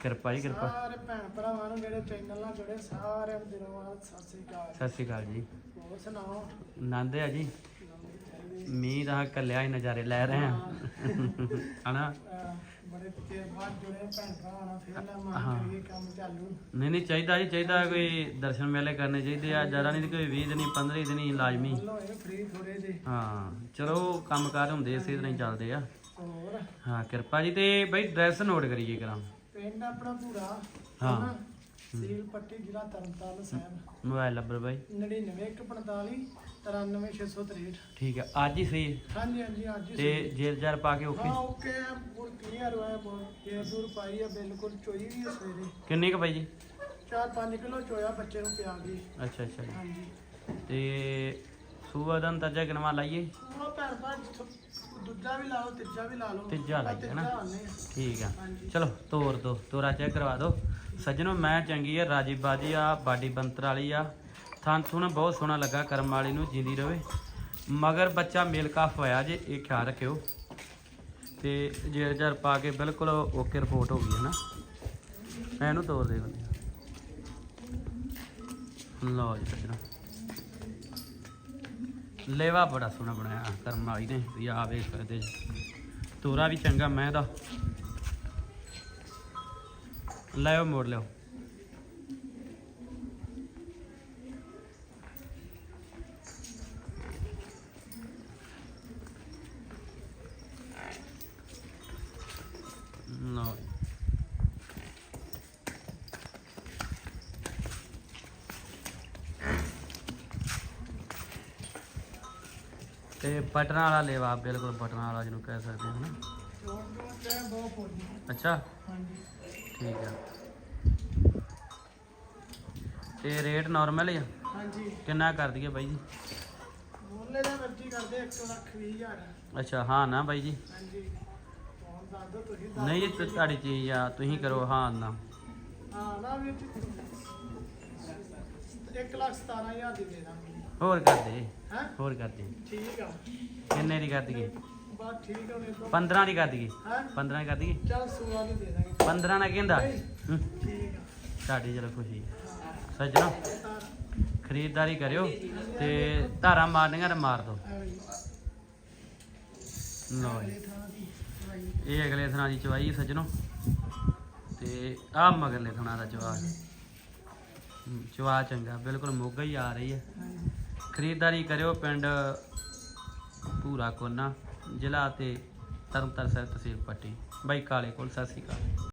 ਕਿਰਪਾ ਜੀ ਕਿਰਪਾ। ਸਾਰੇ ਭੈਣ ਭਰਾਵਾਂ ਨੂੰ ਜਿਹੜੇ ਚੈਨਲ ਨਾਲ ਜੁੜੇ ਸਾਰਿਆਂ ਨੂੰ ਦਿਲੋਂ ਬਾਅਦ ਸਤਿ ਸ੍ਰੀ ਅਕਾਲ। ਸਤਿ ਸ਼੍ਰੀ ਅਕਾਲ ਜੀ। ਹੋਰ ਸੁਣਾਓ? ਆਨੰਦ ਆ ਜੀ। ਮੀਂਹ ਦਾ ਕੱਲਿਆ ਹੀ ਨਜ਼ਾਰੇ ਲੈ ਰਹੇ ਆ ਹਨਾ? ਅਹ ਬੜੇ ਚਿਰ ਬਾਅਦ ਜੁੜੇ ਭੈਣ ਭਰਾਵਾਂ ਨਾਲ ਫਿਰ ਲੈ ਹਾਂ। ਕਰੀਏ ਕੰਮ ਚਾਲੂ। ਨਹੀਂ ਨਹੀਂ ਚਾਹੀਦਾ ਜੀ ਚਾਹੀਦਾ ਕੋਈ ਦਰਸ਼ਨ ਮੇਲੇ ਕਰਨੇ ਚਾਹੀਦੇ ਆ। ਜ਼ਿਆਦਾ ਨਹੀਂ ਤੇ ਕੋਈ 20 ਦਿਨੀ 15 ਦਿਨੀ ਲਾਜ਼ਮੀ। ਵੱਲੋਂ ਇਹ ਫ੍ਰੀ ਥੋੜੇ ਜੇ। ਹਾਂ ਚਲੋ ਕੰਮਕਾਰ ਹੁੰਦੇ ਇਸੇ ਤਰ੍ਹਾਂ ਹੀ ਚੱਲਦੇ ਆ। ਹੋਰ? ਹਾਂ ਕਿਰਪਾ ਜੀ ਤੇ ਬਈ ਡਰੈਸ ਨੋਟ ਕਰੀਏ ਕਰਾਂ ਪਿੰਡ ਆਪਣਾ ਪੂਰਾ ਹਾਂ। ਹਨਾ? ਸੀਲ ਪੱਟੀ ਜ਼ਿਲ੍ਹਾ ਤਰਨਤਾਰਨ ਸਾਹਿਬ। ਮੋਬਾਈਲ ਨੰਬਰ ਬਾਈ। 99145 93663 ਠੀਕ ਆ ਅੱਜ ਹੀ ਸਹੀ ਹਾਂਜੀ ਹਾਂਜੀ ਅੱਜ ਹੀ ਤੇ ਜੇਲ ਜਰ ਪਾ ਕੇ ਓਕੇ ਹਾਂ ਓਕੇ ਆ ਫੁੱਲ ਕਲੀਅਰ ਹੋਇਆ ਬਹੁਤ। ਕੇਅਰ ਦੂਰ ਪਾਈ ਆ ਬਿਲਕੁਲ ਚੋਈ ਵੀ ਆ ਸਵੇਰੇ। ਕਿੰਨੇ ਕ ਬਾਈ ਜੀ? 4-5 ਕਿਲੋ ਚੋਇਆ ਬੱਚੇ ਨੂੰ ਪਿਆ ਗਈ ਅੱਛਾ ਅੱਛਾ। ਜੀ। ਹਾਂਜੀ। ਤੇ ਸੂਆ ਦਾ ਅੰਦਾਜ਼ਾ ਕਿਨਵਾ ਲਾਈਏ? ਉਹ ਭੈਣ ਭਰਾ ਜਿੱਥੋਂ ਦੂਜਾ ਵੀ ਲਾ ਲਓ ਤੀਜਾ ਵੀ ਲਾ ਲਓ। ਤੀਜਾ ਲਾਈਏ, ਆ। ਠੀਕ ਆ। ਹਾਂਜੀ। ਚਲੋ ਤੋਰ ਦੋ ਤੋਰਾ ਚੈੱਕ ਕਰਵਾ ਦਿਓ ਸੱਜਣੋ ਮੈਂ ਚੰਗੀ ਆ ਰਾਜੀ ਬਾਜੀ ਆ ਬਾਡੀ ਬੰਤਰ ਵਾਲੀ ਆ। ਥਾਂ ਥੁਣ ਬਹੁਤ ਸੋਹਣਾ ਲੱਗਾ ਕਰਮ ਵਾਲੀ ਨੂੰ ਜਿੰਦੀ ਰਵੇ। ਮਗਰ ਬੱਚਾ ਮੇਲ ਕਾਫ ਹੋਇਆ ਜੇ ਇਹ ਖਿਆਲ ਰੱਖਿਓ। ਤੇ ਜੇਰ ਜਰ ਪਾ ਕੇ ਬਿਲਕੁਲ ਓਕੇ ਰਿਪੋਰਟ ਹੋ ਗਈ ਹੈ ਨਾ। ਮੈਂ ਇਹਨੂੰ ਤੋਰ ਦੇ ਬੰਦੇ ਲਓ ਜੀ ਸੱਜਣੋ। ਲੇਵਾ ਬੜਾ ਸੋਹਣਾ ਬਣਾਇਆ ਕਰਮ ਵਾਲੀ ਨੇ, ਵੀ ਆ ਵੇਖ ਇਹਦੇ। ਤੋਰਾ ਵੀ ਚੰਗਾ, ਮੈਂ ਦਾ ਲਿਓ ਮੋੜ ਲਿਓ ਜੀ। ਤੇ ਬਟਨਾਂ ਵਾਲਾ ਲੇਵਾ ਬਿਲਕੁਲ ਬਟਨਾਂ ਵਾਲਾ ਜਿਹਨੂੰ ਕਹਿ ਸਕਦੇ ਹਾਂ ਹਨਾ? ਅੱਛਾ? ਹਾਂਜੀ ਠੀਕ ਆ। ਤੇ ਰੇਟ ਨਾਰਮਲ ਹੀ ਆ? ਹਾਂਜੀ। ਕਿੰਨਾ ਕਰ ਦਈਏ ਬਾਈ ਜੀ? ਮੁੱਲੇ ਦਾ ਵਰਤੀ ਕਰਦੇ 1 ਲੱਖ 20 ਹਜ਼ਾਰ। ਅੱਛਾ ਹਾਂ ਨਾ ਬਾਈ ਜੀ? ਨਹੀਂ ਇਹ ਤੁਹਾਡੀ ਚੀਜ਼ ਆ ਤੁਸੀਂ ਕਰੋ ਹਾਂ ਨਾ। ਹਾਂ ਨਾ ਵੀ 1 ਲੱਖ 17000 ਦੀ ਦੇ ਦਾਂਗੇ। ਹੋਰ ਕਰ ਦੇ। ਹੈ? ਹੋਰ ਕਰ ਦੇ। ਠੀਕ ਆ। ਕਿੰਨੇ ਦੀ ਕਰ ਦਈਏ? ਬਸ ਠੀਕ ਆ ਨੇ ਤੋਂ। 15 ਦੀ ਕਰ ਦਈਏ। ਹੈ? 15 ਦੀ ਕਰ ਦਈਏ? ਚੱਲ ਸੂਆ ਦੀ ਦੇ ਦਾਂਗੇ। 15 ਨਾ ਕਹਿੰਦਾ ਠੀਕ ਆ। ਤੁਹਾਡੀ ਚਲੋ ਖੁਸ਼ੀ ਸੱਜਣੋ ਖਰੀਦਦਾਰੀ ਕਰਿਓ ਤੇ ਧਾਰਾਂ ਮਾਰਨੀਆਂ ਤੇ ਮਾਰ ਹੀ। ਲਓ ਇਹ ਥਾਂ ਦੀ ਅਗਲੇ ਥਣਾ ਦੀ ਚਵਾਈ ਸੱਜਣੋ। ਤੇ ਆਹ ਮਗਰਲੇ ਥਣਾ ਦਾ ਹਮ, ਚਵਾ ਚੰਗਾ ਬਿਲਕੁਲ ਮੋਗਾ ਹੀ ਆ ਰਹੀ ਹੈ। ਖਰੀਦਦਾਰੀ ਕਰਿਓ ਪਿੰਡ ਪੂਰਾ ਕੋਨਾ ਜ਼ਿਲ੍ਹਾ ਤੇ ਤਰਨਤਾਰਨ ਸਾਹਿਬ ਤਹਿਸੀਲ ਪੱਟੀ। ਬਾਈ ਕਾਲੇ ਕੋਲ ਸਤਿ ਸ਼੍ਰੀ ਅਕਾਲ।